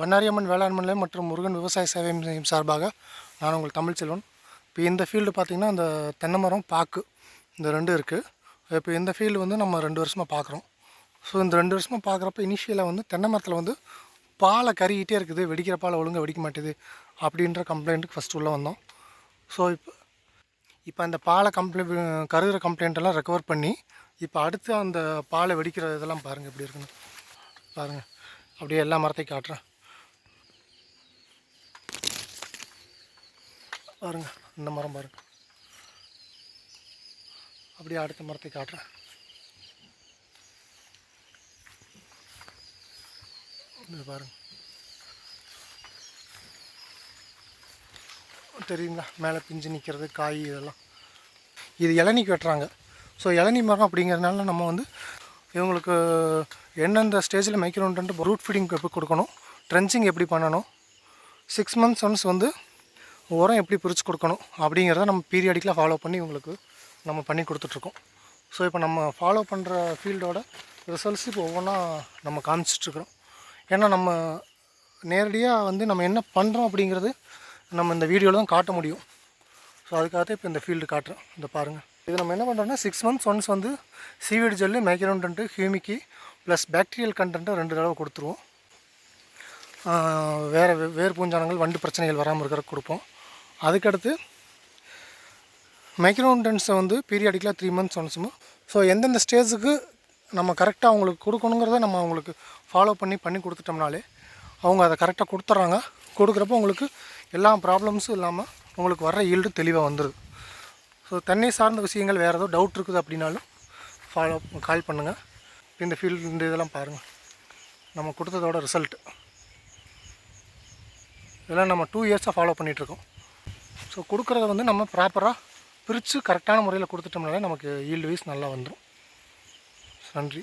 பண்ணாரியம்மன் வேளாண் மற்றும் முருகன் விவசாய சேவை மையம் சார்பாக நான் உங்கள் தமிழ்ச்செல்வன் இப்போ இந்த ஃபீல்டு பார்த்திங்கன்னா இந்த தென்னை மரம் பாக்கு இந்த ரெண்டும் இருக்குது இப்போ இந்த ஃபீல்டு வந்து நம்ம ரெண்டு வருஷமாக பார்க்குறோம் ஸோ இந்த ரெண்டு வருஷமாக பார்க்குறப்ப இனிஷியலாக வந்து தென்னை மரத்தில் வந்து பாலை கருகிட்டே இருக்குது. வெடிக்கிற பாலை ஒழுங்காக வெடிக்க மாட்டேது அப்படின்ற கம்ப்ளைண்ட்டுக்கு ஃபஸ்ட்டு உள்ளே வந்தோம். ஸோ இப்போ இப்போ அந்த பாலை கம்ப்ளைண்ட் கருகிற கம்ப்ளைண்ட்டெல்லாம் ரெக்கவர் பண்ணி இப்போ அடுத்து அந்த பாலை வெடிக்கிற இதெல்லாம் பாருங்கள் எப்படி இருக்குன்னு. பாருங்கள் அப்படியே எல்லா மரத்தையும் காட்டுறேன். பாருங்கள் இந்த மரம் பாருங்கள் அப்படியே அடுத்த மரத்தை காட்டுறேன். இது பாருங்க. தெரியுங்களா? மேலே பிஞ்சு நிற்கிறது காய் இதெல்லாம். இது இளநிக்கு வெட்டுறாங்க. ஸோ இளநீ மரம் அப்படிங்கிறதுனால நம்ம வந்து இவங்களுக்கு எந்தெந்த ஸ்டேஜில் மைக்ரோன்ட்டு ரூட் ஃபீடிங் எப்படி கொடுக்கணும். ட்ரென்ச்சிங் எப்படி பண்ணணும்? சிக்ஸ் மந்த்ஸ் ஒன்ஸ் வந்து உரம் எப்படி பிரித்து கொடுக்கணும் அப்படிங்கிறத நம்ம பீரியாடிக்கலாக ஃபாலோ பண்ணி உங்களுக்கு நம்ம பண்ணி கொடுத்துட்ருக்கோம். ஸோ இப்போ நம்ம ஃபாலோ பண்ணுற ஃபீல்டோட ரிசல்ட்ஸ் இப்போ ஒவ்வொன்றா நம்ம காமிச்சிட்ருக்குறோம். ஏன்னா நம்ம நேரடியாக வந்து நம்ம என்ன பண்ணுறோம் அப்படிங்கிறது நம்ம இந்த வீடியோவில் தான் காட்ட முடியும். ஸோ அதுக்காக தான் இப்போ இந்த ஃபீல்டு காட்டுறோம். இந்த பாருங்கள் இது நம்ம என்ன பண்ணுறோம்னா சிக்ஸ் மந்த்ஸ் ஒன்ஸ் வந்து சீவீடு ஜெல்லு மைக்ரோன்ட்டு ஹியூமிக்கி ப்ளஸ் பேக்டீரியல் கண்டென்ட்டை ரெண்டு தடவை கொடுத்துருவோம். வேறு வேர் பூஞ்சானங்கள் வண்டு பிரச்சனைகள் வராமல் இருக்கிற கொடுப்போம். அதுக்கடுத்து மைக்ரோன்டன்ஸை வந்து பீரியாடிக்கலாக த்ரீ மந்த்ஸ் ஒன்ஸுமோ ஸோ எந்தெந்த ஸ்டேஜுக்கு நம்ம கரெக்டாக அவங்களுக்கு கொடுக்கணுங்கிறத நம்ம அவங்களுக்கு ஃபாலோ பண்ணி பண்ணி கொடுத்துட்டோம்னாலே அவங்க அதை கரெக்டாக கொடுத்துட்றாங்க. கொடுக்குறப்போ உங்களுக்கு எல்லா ப்ராப்ளம்ஸும் இல்லாமல் உங்களுக்கு வர்ற ஈல்டு தெளிவாக வந்துடுது ஸோ தண்ணி சார்ந்த விஷயங்கள் வேறு ஏதோ டவுட் இருக்குது அப்படின்னாலும் ஃபாலோ கால் பண்ணுங்கள் இந்த ஃபீல்டு இந்த இதெல்லாம் பாருங்கள் நம்ம கொடுத்ததோட ரிசல்ட் இதெல்லாம் நம்ம டூ இயர்ஸாக ஃபாலோ பண்ணிகிட்ருக்கோம் ஸோ கொடுக்குறத வந்து நம்ம ப்ராப்பராக பிரித்து கரெக்டான முறையில் கொடுத்துட்டோம்னாலே நமக்கு ஈல்டு வைஸ் நல்லா வந்துடும் நன்றி.